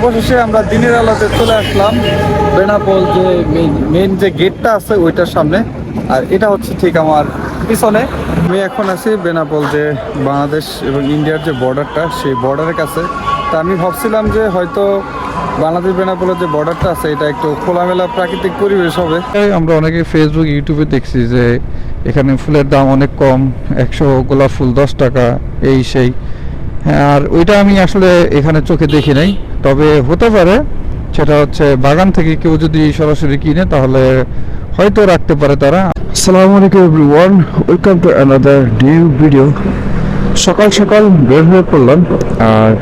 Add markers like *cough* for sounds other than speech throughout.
অবশেষে আমরা দিনের আলোতে চলে আসলাম বেনাপোল যে মেইন যে গেটটা আছে, ওইটার সামনে। আর এটা হচ্ছে ঠিক আমার পিছনে। আমি এখন আছি বেনাপোল যে বাংলাদেশ এবং ইন্ডিয়ার যে বর্ডারটা সেই বর্ডারের কাছে। তা আমি ভাবছিলাম যে হয়তো বাংলাদেশ বেনাপোলের যে বর্ডারটা আছে, এটা একটু খোলামেলা প্রাকৃতিক পরিবেশ হবে। আমরা অনেকে ফেসবুক ইউটিউবে দেখছি যে এখানে ফুলের দাম অনেক কম, একশো গোলাপ ফুল দশ টাকা, এই সেই। আর ওইটা আমি আসলে এখানে চোখে দেখি নাই। তবে হতে পারে, সেটা হচ্ছে বাগান থেকে কেউ যদি সরাসরি কিনে, তাহলে হয়তো রাখতে পারে তারা। আসসালামু আলাইকুম everyone, welcome to another new video. সকাল সকাল বের হয়ে পড়লাম, আর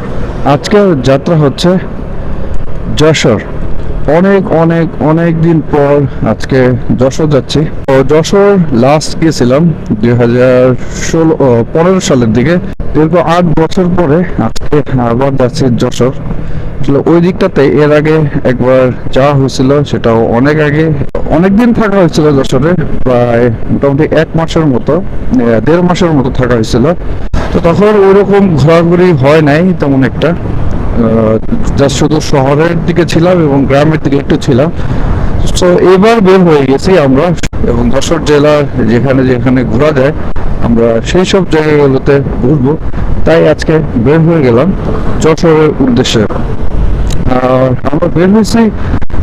আজকের যাত্রা হচ্ছে যশোর। অনেক অনেক অনেক দিন পর আজকে যশোর যাচ্ছি। তো যশোর লাস্ট গিয়েছিলাম দুই হাজার ষোলো পনেরো সালের দিকে। দীর্ঘ আট বছর পরে আজকে আবার যাচ্ছি যশোর। আসলে ওই দিকটাতে এর আগে একবার যাওয়া হয়েছিল, সেটাও অনেক আগে। অনেক দিন থাকা হয়েছিল যশোরে, প্রায় মোটামুটি এক মাসের মতো দেড় মাসের মতো থাকা হয়েছিল। তো তখন ওইরকম ঘোরাঘুরি হয় নাই তেমন একটা। যা শুধু শহরের দিকে ছিলাম এবং গ্রামের দিকে একটু ছিলাম। তো এবার বের হয়ে গেছি আমরা এবং যশোর জেলার যেখানে যেখানে ঘোরা যায়, আমরা সেই সব জায়গাগুলোতে ঘুরবো। তাই আজকে বের হয়ে গেলাম যশোরের উদ্দেশ্যে। আমরা বের হয়েছি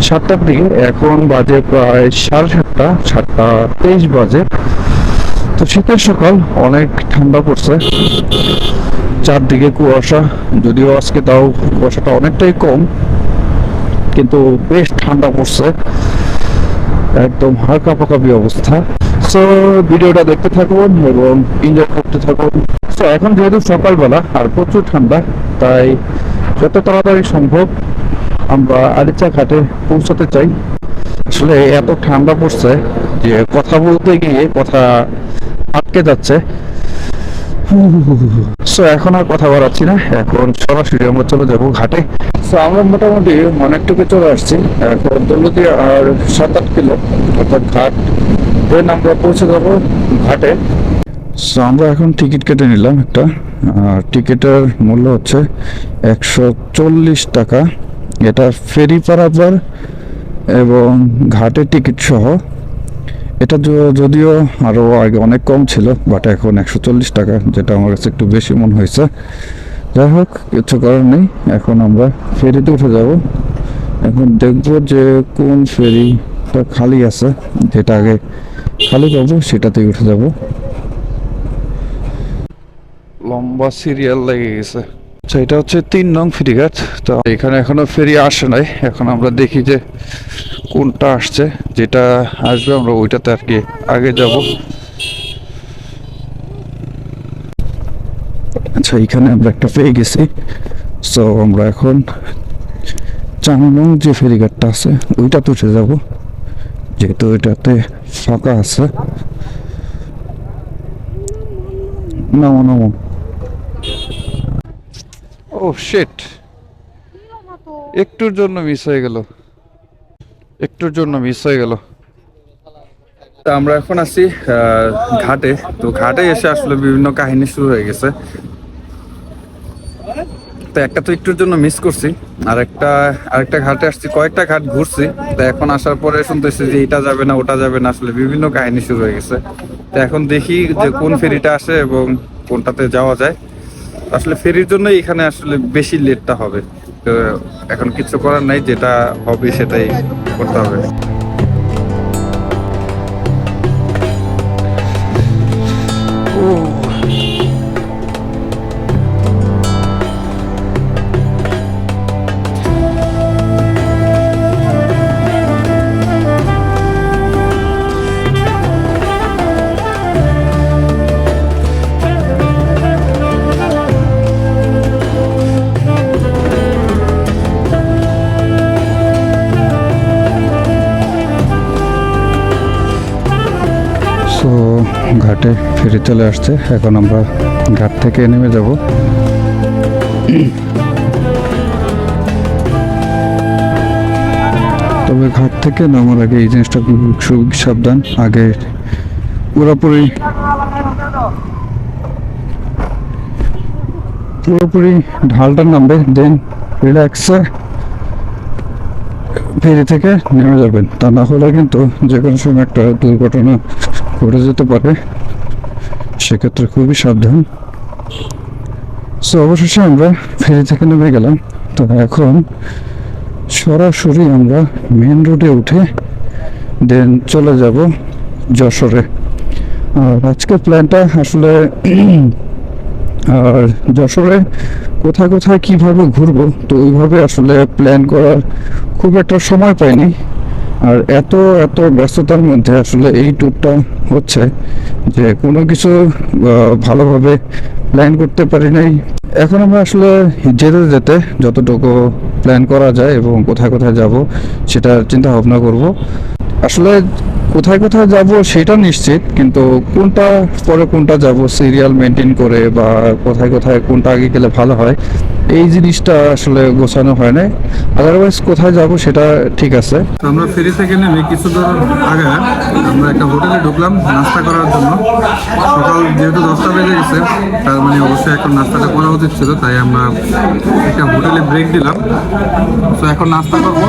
সাতটার দিকে। এখন বাজে প্রায় সাড়ে সাতটা সাতটা তেইশ বাজে। তো শীতের সকাল, অনেক ঠান্ডা পড়ছে। চারদিকে কুয়াশা, যদিও আজকে তাও কুয়াশাটা অনেকটাই কম, কিন্তু বেশ ঠান্ডা পড়ছে। একদম হালকা পাকাবি অবস্থা। সো ভিডিওটা দেখতে থাকুন এবং এনজয় করতে থাকুন। তো এখন যেহেতু সকালবেলা আর প্রচুর ঠান্ডা, তাই যত তাড়াতাড়ি সম্ভব আমরা আরিচা ঘাটে পৌঁছাতে চাই। আসলে এত ঠান্ডা পড়ছে যে কথা বলতে গিয়ে কথা আটকে যাচ্ছে। সো এখন আর কথা বাড়াচ্ছি না। এখন সরাসরি আমরা চলে যাব ঘাটে। সো আমরা মোটামুটি অনেকটুকু চলে আসছি। এখন দৌলতিয়া আর সাত আট কিলো, অর্থাৎ ঘাট দেন আমরা পৌঁছে যাব ঘাটে। সো আমরা এখন টিকিট কেটে নিলাম একটা। আর টিকিটের মূল্য হচ্ছে একশো চল্লিশ টাকা। এটা ফেরি পারাপার এবং ঘাটে টিকিট সহ এটা যদিও আরও আগে অনেক কম ছিল বাট এখন একশো চল্লিশ টাকা, যেটা আমার কাছে একটু বেশি মনে হয়েছে। যাই হোক, কিছু করার নেই, এখন আমরা ফেরিতে উঠে যাব। এখন দেখব যে কোন ফেরিটা খালি আছে, যেটা আগে খালি পাবো সেটাতেই উঠে যাব। লম্বা সিরিয়াল লেগে গেছে। আচ্ছা এটা হচ্ছে তিন নং ফেরিঘাট। তো এখানে এখনও ফেরি আসে নাই, এখন আমরা দেখি যে কোনটা আসছে, যেটা আসবে, আমরা ওইটাতে আর কি আগে যাব। আচ্ছা এখানে আমরা একটা পেয়ে গেছি। সো আমরা এখন নং যে ফেরিঘাটটা আছে, ওইটাতে উঠে যাব। যেহেতু ওইটাতে ফাঁকা আছে। নামো নামো। ও শেট একটুর জন্য মিস হয়ে গেল। একটুর জন্য মিস হয়ে গেল। আমরা এখন আছি ঘাটে। তো ঘাটে এসে আসলে বিভিন্ন কাহিনী শুরু হয়ে গেছে। তো একটা তো একটুর জন্য মিস করছি, আর একটা আরেকটা ঘাটে আসছি, কয়েকটা ঘাট ঘুরছি। তো এখন আসার পরে শুনতেছি যে এটা যাবে না, ওটা যাবে না, আসলে বিভিন্ন কাহিনী শুরু হয়ে গেছে। তো এখন দেখি যে কোন ফেরিটা আসে এবং কোনটাতে যাওয়া যায়। আসলে ফেরির জন্য এখানে আসলে বেশি লেটটা হবে। তো এখন কিছু করার নাই যেটা হবে সেটাই করতে হবে। ঘাটে ফিরে চলে আসছে। এখন আমরা ঘাট থেকে নেমে যাব। তবে ঘাট থেকে নামার আগে এই জিনিসটা খুব সাবধান। আগে পুরোপুরি পুরোপুরি ঢালটা নামবে দেন রিল্যাক্সে ফেরি থেকে নেমে যাবেন। তা না হলে কিন্তু যে কোনো সময় একটা দুর্ঘটনা ঘটে যেতে পারে। সেক্ষেত্রে খুবই সাবধান। সো অবশেষে আমরা ফেরি থেকে নেমে গেলাম। তো এখন সরাসরি আমরা মেন রোডে উঠে দেন চলে যাব যশোরে। আর আজকের প্ল্যানটা আসলে *clears throat* আর যশোরে কোথায় কোথায় কীভাবে ঘুরবো, তো ওইভাবে আসলে প্ল্যান করার খুব একটা সময় পাইনি। আর এত এত ব্যস্ততার মধ্যে আসলে এই ট্যুরটা হচ্ছে যে কোনো কিছু ভালোভাবে প্ল্যান করতে পারি নাই। এখন আমরা আসলে যেতে যেতে যতটুকু প্ল্যান করা যায় এবং কোথায় কোথায় যাব সেটা চিন্তা ভাবনা করব। আসলে কোথায় কোথায় যাব সেটা নিশ্চিত, কিন্তু কোনটা পরে কোনটা যাব সিরিয়াল মেনটেন করে বা কোথায় কোথায় কোনটা আগে গেলে ভালো হয় এই জিনিসটা আসলে গোছানো হয় নাই। আদারওয়াইজ কোথায় যাব সেটা ঠিক আছে। আমরা ফেরি থেকে নেমে কিছু দূর আগে আমরা একটা হোটেলে ঢুকলাম নাস্তা করার জন্য। সকাল যেহেতু দশটা বেজে গেছে, তার মানে অবশ্যই এখন নাস্তাটা করা উচিত ছিল, তাই আমরা একটা হোটেলে ব্রেক দিলাম। তো এখন নাস্তা করব।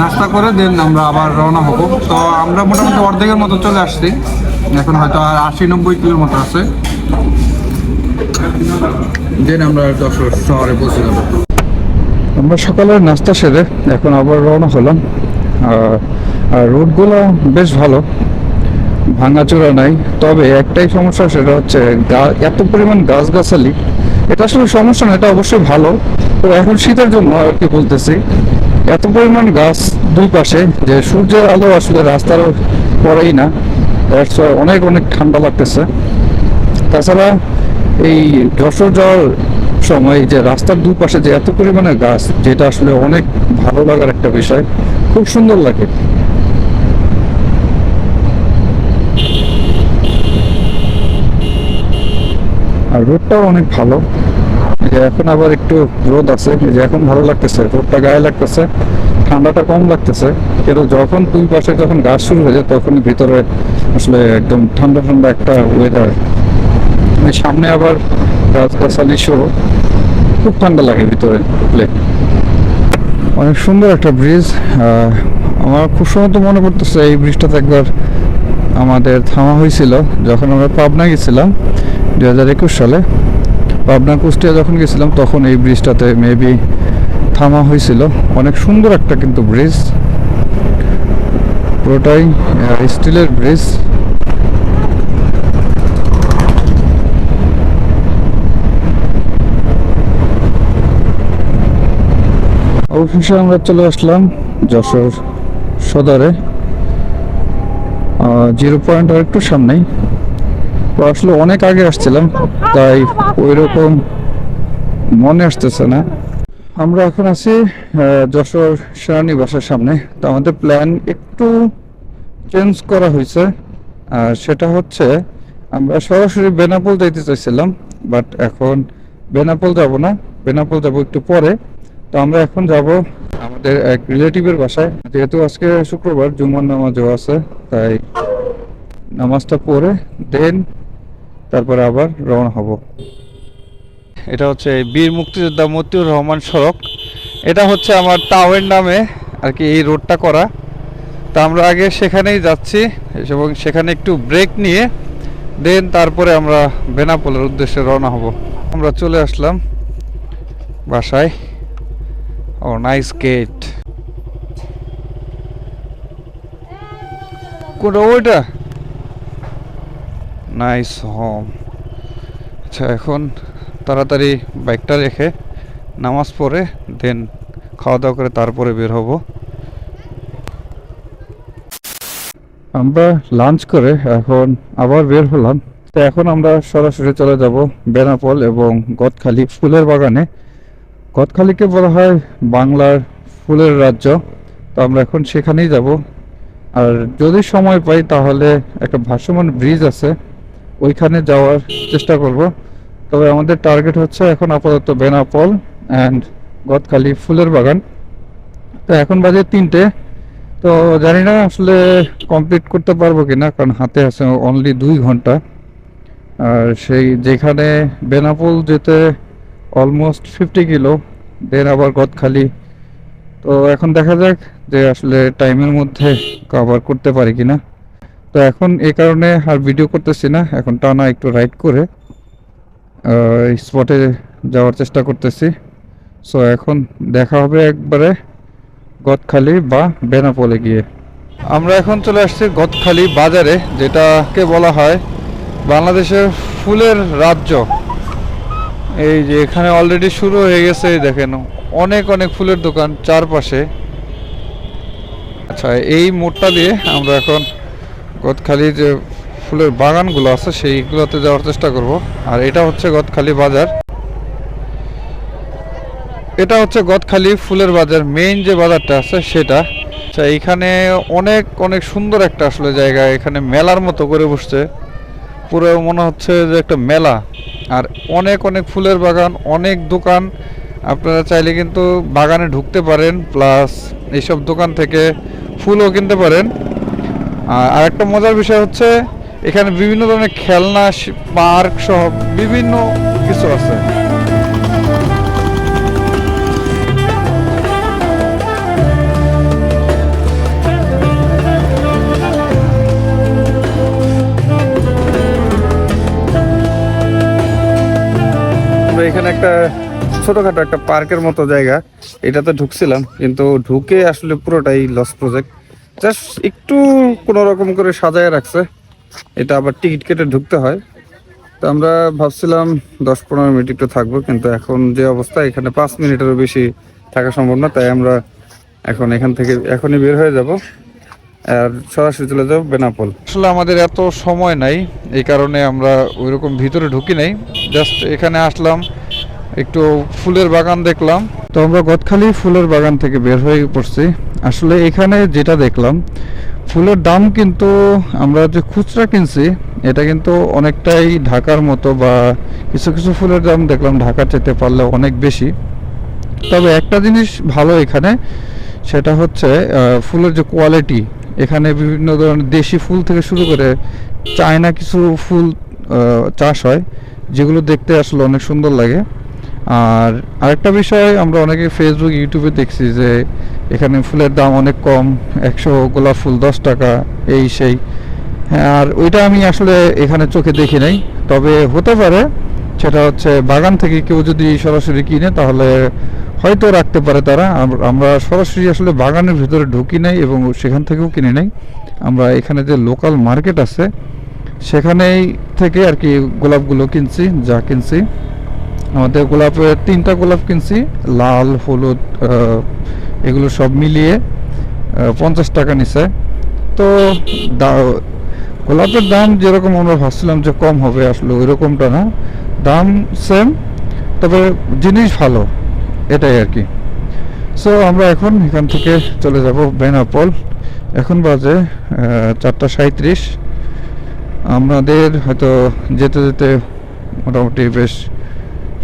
নাস্তা করে দেন আমরা আবার রওনা হব। তো আমরা মোটামুটি অর্ধেকের মতো চলে আসছি। এখন হয়তো আর আশি নব্বই কিলোর মতো আছে। আমরা যশোর আমরা সকালে নাস্তা সেরে এখন আবার রওনা হলাম। আর- রোডগুলো বেশ ভালো, ভাঙাচোরা নাই। তবে একটাই সমস্যা সেটা হচ্ছে এত পরিমাণ গাছগাছালি। এটা আসলে সমস্যা না, এটা অবশ্যই ভালো। তো এখন শীতের জন্য আর কি বলতেছি, এত পরিমাণ গাছ দুই পাশে যে সূর্যের আলো আসলে রাস্তার পরেই না। অনেক অনেক ঠান্ডা লাগতেছে। তাছাড়া এই যশোর যাওয়ার সময় যে রাস্তার দুপাশে যে এত পরিমাণে গাছ, যেটা আসলে অনেক ভালো লাগার একটা বিষয়, খুব সুন্দর লাগে। আর রোডটাও অনেক ভালো। এখন আবার একটু রোদ আছে যে এখন ভালো লাগতেছে, রোদটা গায়ে লাগতেছে, ঠান্ডাটা কম লাগতেছে। কিন্তু যখন দুই পাশে যখন গাছ শুরু হয়ে যায় তখন ভিতরে আসলে একদম ঠান্ডা ঠান্ডা একটা ওয়েদার মানে সামনে আবার গাছগাছালি সহ খুব ঠান্ডা লাগে ভিতরে উঠলে অনেক সুন্দর একটা ব্রিজ আমার খুব সময় তো মনে পড়তেছে এই ব্রিজটাতে একবার আমাদের থামা হয়েছিল, যখন আমরা পাবনা গেছিলাম দু হাজার একুশ সালে। পাবনা কুষ্টিয়া যখন গেছিলাম, তখন এই ব্রিজটাতে মেবি থামা হয়েছিল। অনেক সুন্দর একটা কিন্তু ব্রিজ পুরোটাই স্টিলের ব্রিজ অবশেষে আমরা চলে আসলাম যশোর সদরে। জিরো পয়েন্ট আর একটু সামনেই। আসলে অনেক আগে আসছিলাম, তাই ওই রকম মনে আসতেছে না। আমরা এখন আছি যশোর সেনানিবাসের সামনে। তো আমাদের প্ল্যান একটু চেঞ্জ করা হয়েছে। আর সেটা হচ্ছে, আমরা সরাসরি বেনাপোল যাইতে চাইছিলাম বাট এখন বেনাপোল যাব না। বেনাপোল যাব একটু পরে। তো আমরা এখন যাব আমাদের এক রিলেটিভের বাসায়। যেহেতু আজকে শুক্রবার, জুমার নামাজও আছে, তাই নামাজটা পড়ে, দেন তারপরে আবার রওনা হব। এটা হচ্ছে বীর মুক্তিযোদ্ধা মতিউর রহমান সড়ক। এটা হচ্ছে আমার টাওয়ের নামে আর কি এই রোডটা করা। তা আমরা আগে সেখানেই যাচ্ছি এবং সেখানে একটু ব্রেক নিয়ে, দেন তারপরে আমরা বেনাপোলের উদ্দেশ্যে রওনা হব। আমরা চলে আসলাম বাসায়। ও নাইস গেট কোনটা ওইটা নাইস হোম আচ্ছা এখন তাড়াতাড়ি বাইকটা রেখে নামাজ পড়ে দেন খাওয়া দাওয়া করে তারপরে বের হব। আমরা লাঞ্চ করে এখন আবার বের হলাম। তো এখন আমরা সরাসরি চলে যাব বেনাপোল এবং গদখালি ফুলের বাগানে। গদখালিকে বলা হয় বাংলার ফুলের রাজ্য। তো আমরা এখন সেখানেই যাব। আর যদি সময় পাই তাহলে একটা ভাসমান ব্রিজ আছে, ওইখানে যাওয়ার চেষ্টা করব। তবে আমাদের টার্গেট হচ্ছে এখন আপাতত বেনাপোল অ্যান্ড গদখালি ফুলের বাগান। তো এখন বাজে তিনটে। তো জানি না আসলে কমপ্লিট করতে পারব কিনা, কারণ হাতে আছে অনলি দুই ঘণ্টা। আর সেই যেখানে বেনাপোল যেতে অলমোস্ট ফিফটি কিলো দেন আবার গদখালি তো এখন দেখা যাক যে আসলে টাইমের মধ্যে কভার করতে পারি কিনা। তো এখন এই কারণে আর ভিডিও করতেছি না, এখন টানা একটু রাইড করে স্পটে যাওয়ার চেষ্টা করতেছি। সো এখন দেখা হবে একবারে গদখালি বা বেনাপোলে গিয়ে। আমরা এখন চলে আসছি গদখালি বাজারে, যেটাকে বলা হয় বাংলাদেশের ফুলের রাজ্য। এই যে এখানে অলরেডি শুরু হয়ে গেছে দেখেন, অনেক অনেক ফুলের দোকান চারপাশে। আচ্ছা এই মোড়টা দিয়ে আমরা এখন গদখালি যে ফুলের বাগানগুলো আছে, সেইগুলোতে যাওয়ার চেষ্টা করব। আর এটা হচ্ছে গদখালি বাজার। এটা হচ্ছে গদখালি ফুলের বাজার মেইন যে বাজারটা আছে সেটা। আচ্ছা এইখানে অনেক অনেক সুন্দর একটা আসলে জায়গা, এখানে মেলার মতো করে বসছে। পুরো মনে হচ্ছে যে একটা মেলা। আর অনেক অনেক ফুলের বাগান, অনেক দোকান। আপনারা চাইলে কিন্তু বাগানে ঢুকতে পারেন, প্লাস এইসব দোকান থেকে ফুলও কিনতে পারেন। আর একটা মজার বিষয় হচ্ছে, এখানে বিভিন্ন ধরনের খেলনা পার্ক সহ বিভিন্ন কিছু আছে। ছোটখাটো একটা পার্কের মতো জায়গা। এটাতে ঢুকছিলাম, কিন্তু ঢুকে আসলে পুরোটাই লস প্রজেক্ট জাস্ট একটু কোনো রকম করে সাজায় রাখছে। এটা আবার টিকিট কেটে ঢুকতে হয়। তো আমরা ভাবছিলাম দশ পনেরো মিনিট একটু থাকব, কিন্তু এখন যে অবস্থা, এখানে পাঁচ মিনিটেরও বেশি থাকা সম্ভব না। তাই আমরা এখন এখান থেকে এখনই বের হয়ে যাব। আর সরাসরি চলে যাব বেনাপোল। আসলে আমাদের এত সময় নাই, এই কারণে আমরা ওইরকম ভিতরে ঢুকি নাই। জাস্ট এখানে আসলাম একটু ফুলের বাগান দেখলাম। তো আমরা গদখালি ফুলের বাগান থেকে বের হয়ে পড়ছি। আসলে এখানে যেটা দেখলাম, ফুলের দাম কিন্তু আমরা যে খুচরা কিনছি, এটা কিন্তু অনেকটাই ঢাকার মতো বা কিছু কিছু ফুলের দাম দেখলাম ঢাকার যেতে পারলে অনেক বেশি। তবে একটা জিনিস ভালো এখানে, সেটা হচ্ছে ফুলের যে কোয়ালিটি এখানে বিভিন্ন ধরনের দেশি ফুল থেকে শুরু করে চায়না কিছু ফুল চাষ হয়, যেগুলো দেখতে আসলে অনেক সুন্দর লাগে। আর আরেকটা বিষয়, আমরা অনেকে ফেসবুক ইউটিউবে দেখছি যে এখানে ফুলের দাম অনেক কম, একশো গোলাপ ফুল দশ টাকা, এই সেই। আর ওইটা আমি আসলে এখানে চোখে দেখি নাই। তবে হতে পারে, সেটা হচ্ছে বাগান থেকে কেউ যদি সরাসরি কিনে, তাহলে হয়তো রাখতে পারে তারা। আমরা সরাসরি আসলে বাগানের ভিতরে ঢুকি নাই এবং সেখান থেকেও কিনে নাই। আমরা এখানে যে লোকাল মার্কেট আছে, সেখানেই থেকে আর কি গোলাপগুলো কিনছি, যা কিনছি। আমাদের গোলাপের তিনটা গোলাপ কিনছি, লাল, হলুদ এগুলো সব মিলিয়ে পঞ্চাশ টাকা নিছে। তো গোলাপের দাম যেরকম আমরা ভাবছিলাম যে কম হবে আসলে ওই রকমটা না, দাম সেম তবে জিনিস ভালো, এটাই আর কি। সো আমরা এখন এখান থেকে চলে যাব বেনাপল। এখন বাজে চারটা সাঁত্রিশ আমাদের হয়তো যেতে যেতে মোটামুটি বেশ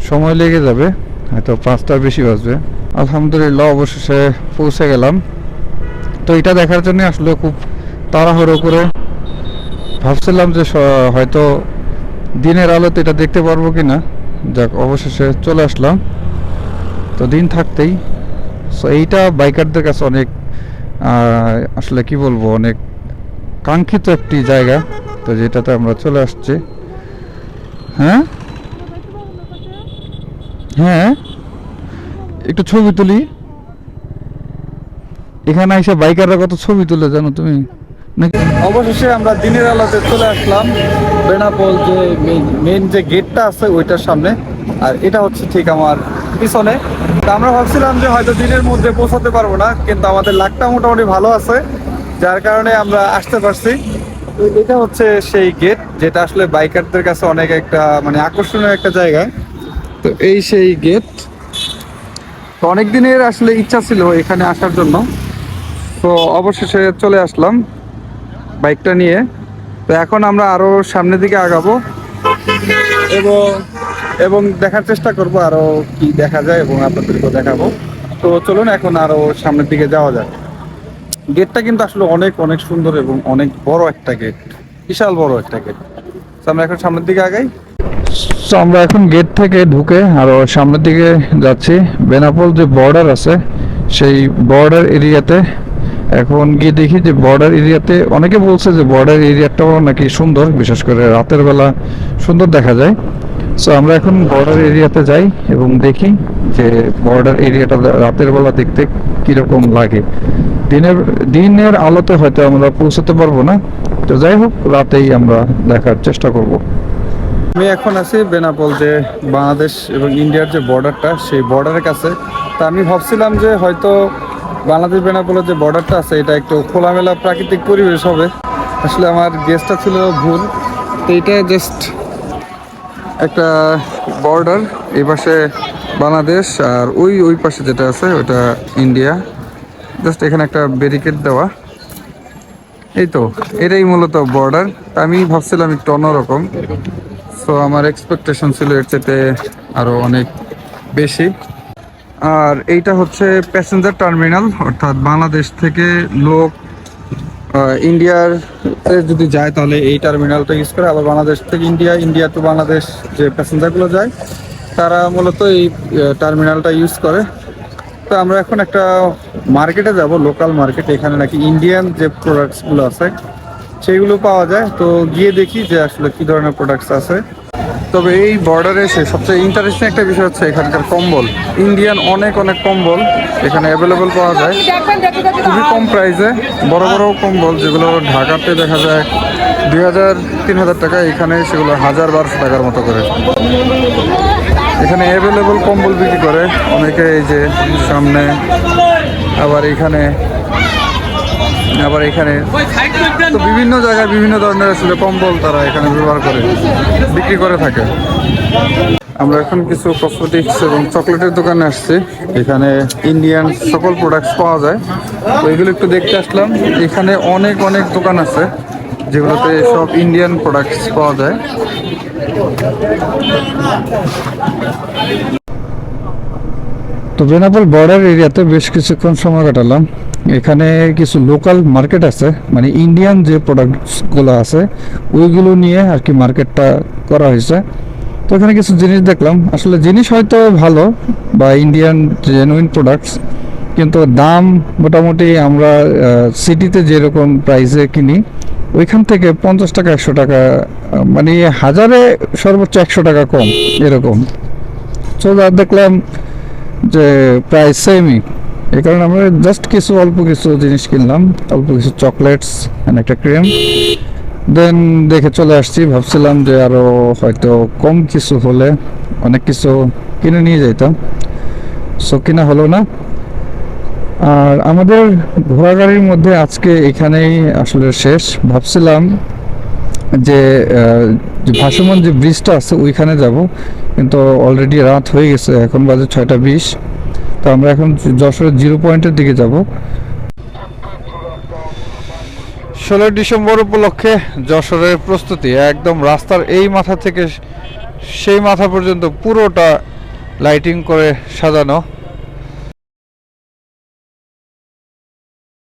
সময় লেগে যাবে, হয়তো পাঁচটার বেশি বাজবে। আলহামদুলিল্লাহ অবশেষে পৌঁছে গেলাম। তো এটা দেখার জন্য আসলে খুব তাড়াহুড়ো করে। ভাবছিলাম যে হয়তো দিনের আলোতে এটা দেখতে পারব কি না যাক, অবশেষে চলে আসলাম। তো দিন থাকতেই। সো এইটা বাইকারদের কাছে অনেক আসলে কি বলব, অনেক কাঙ্ক্ষিত একটি জায়গা। তো যেটাতে আমরা চলে আসছি। হ্যাঁ? হ্যাঁ? একটু ছবি তুলি। এখানে এসে বাইকাররা কত ছবি তুলে, জানো তুমি? অবশেষে আমরা দিনের আলোতে চলে আসলাম বেনাপোল যে মেইন যে গেটটা আছে ওইটার সামনে। আর এটা হচ্ছে ঠিক আমার পিছনে। আমরা ভাবছিলাম যে হয়তো দিনের মধ্যে পৌঁছাতে পারব না, কিন্তু আমাদের লাকটা মোটামুটি ভালো আছে, যার কারণে আমরা আসতে পারছি। এটা হচ্ছে সেই গেট যেটা আসলে বাইকারদের কাছে অনেক একটা মানে আকর্ষণীয় একটা জায়গা। তো এই সেই গেট তো অনেক দিনের আসলে ইচ্ছা ছিল এখানে আসার জন্য। তো অবশেষে চলে আসলাম বাইকটা নিয়ে। তো এখন আমরা আরও সামনের দিকে আগাবো এবং এবং দেখার চেষ্টা করব আরও কি দেখা যায় এবং আপনাদেরকেও দেখাবো। তো চলুন এখন আরও সামনের দিকে যাওয়া যায় গেটটা কিন্তু আসলে অনেক অনেক সুন্দর এবং অনেক বড় একটা গেট বিশাল বড় একটা গেট তো আমরা এখন সামনের দিকে আগাই। আমরা এখন গেট থেকে ঢুকে আরও সামনের দিকে যাচ্ছি। বেনাপোল যে বর্ডার আছে, সেই বর্ডার এরিয়াতে এখন গিয়ে দেখি যে বর্ডার এরিয়াতে অনেকে বলছে যে বর্ডার এরিয়াটাও নাকি সুন্দর, বিশেষ করে রাতের বেলা সুন্দর দেখা যায়। সো আমরা এখন বর্ডার এরিয়াতে যাই এবং দেখি যে বর্ডার এরিয়াটা রাতের বেলা দেখতে কীরকম লাগে। দিনের দিনের আলোতে হয়তো আমরা পৌঁছাতে পারব না। তো যাই হোক, রাতেই আমরা দেখার চেষ্টা করব। আমি এখন আছি বেনাপোল যে বাংলাদেশ এবং ইন্ডিয়ার যে বর্ডারটা, সেই বর্ডারের কাছে। তা আমি ভাবছিলাম যে হয়তো বাংলাদেশ বেনাপোলের যে বর্ডারটা আছে, এটা একটু খোলামেলা প্রাকৃতিক পরিবেশ হবে। আসলে আমার গেস্টটা ছিল ভুল। তো এটা জাস্ট একটা বর্ডার, এই পাশে বাংলাদেশ আর ওই ওই পাশে যেটা আছে, ওটা ইন্ডিয়া। জাস্ট এখানে একটা ব্যারিকেড দেওয়া। এই তো, এটাই মূলত বর্ডার। আমি ভাবছিলাম একটু অন্যরকম। সো আমার এক্সপেকটেশন ছিল এর চেয়ে আরও অনেক বেশি। আর এইটা হচ্ছে প্যাসেঞ্জার টার্মিনাল অর্থাৎ বাংলাদেশ থেকে লোক ইন্ডিয়ার যদি যায়, তাহলে এই টার্মিনালটা ইউজ করে আবার বাংলাদেশ থেকে ইন্ডিয়া ইন্ডিয়া টু বাংলাদেশ যে প্যাসেঞ্জারগুলো যায়, তারা মূলত এই টার্মিনালটা ইউজ করে। তো আমরা এখন একটা মার্কেটে যাব লোকাল মার্কেট এখানে নাকি ইন্ডিয়ান যে প্রোডাক্টসগুলো আছে সেইগুলো পাওয়া যায়। তো গিয়ে দেখি যে আসলে কি ধরনের প্রোডাক্টস আছে। তবে এই বর্ডারে এসে সবচেয়ে ইন্টারেস্টিং একটা বিষয় হচ্ছে এখানকার কম্বল। ইন্ডিয়ান অনেক অনেক কম্বল এখানে অ্যাভেলেবল পাওয়া যায়। খুবই কম প্রাইসে বড় বড় কম্বল যেগুলো ঢাকাতে দেখা যায় দুই হাজার, তিন হাজার টাকা, এখানে সেগুলো হাজার বারোশো টাকার মতো করে। এখানে অ্যাভেলেবল কম্বল বিক্রি করে। অনেকে এই যে সামনে, আবার এখানে আবার এখানে তো বিভিন্ন জায়গায় বিভিন্ন ধরনের আসলে কম্বল তারা এখানে ব্যবহার করে, বিক্রি করে থাকে। আমরা এখন কিছু কসমেটিক্স এবং চকলেটের দোকানে আসছি। এখানে ইন্ডিয়ান সকল প্রোডাক্টস পাওয়া যায়। তো এগুলো একটু দেখতে আসলাম। এখানে অনেক অনেক দোকান আছে, যেগুলোতে সব ইন্ডিয়ান প্রোডাক্টস পাওয়া যায়। তো বেনাপোল বর্ডার এরিয়াতে বেশ কিছুক্ষণ সময় কাটালাম। এখানে কিছু লোকাল মার্কেট আছে মানে ইন্ডিয়ান যে প্রোডাক্টসগুলো আছে, ওইগুলো নিয়ে আর কি মার্কেটটা করা হয়েছে। তো এখানে কিছু জিনিস দেখলাম। আসলে জিনিস হয়তো ভালো বা ইন্ডিয়ান জেনুইন প্রোডাক্টস কিন্তু দাম মোটামুটি আমরা সিটিতে যেরকম প্রাইসে কিনি, ওইখান থেকে পঞ্চাশ টাকা, একশো টাকা মানে হাজারে সর্বোচ্চ একশো টাকা কম, এরকম। তো দেখলাম যে প্রায় সেমই এই কারণে আমরা জাস্ট কিছু অল্প কিছু জিনিস কিনলাম, অল্প কিছু চকলেটস একটা ক্রিম দেন দেখে চলে আসছি, ভাবছিলাম যে আরও হয়তো কম কিছু হলে অনেক কিছু কিনে নিয়ে যেতাম সো কিনা হলো না। আর আমাদের ঘোরাগাড়ির মধ্যে আজকে এখানেই আসলে শেষ। ভাবছিলাম যে ভাসমান যে ব্রিজটা আছে ওইখানে যাব। কিন্তু অলরেডি রাত হয়ে গেছে, এখন বাজে ছয়টা বিশ। তো আমরা এখন যশোরের জিরো পয়েন্টের দিকে যাব। ষোলোই ডিসেম্বর উপলক্ষে যশোরের প্রস্তুতি, একদম রাস্তার এই মাথা থেকে সেই মাথা পর্যন্ত পুরোটা লাইটিং করে সাজানো।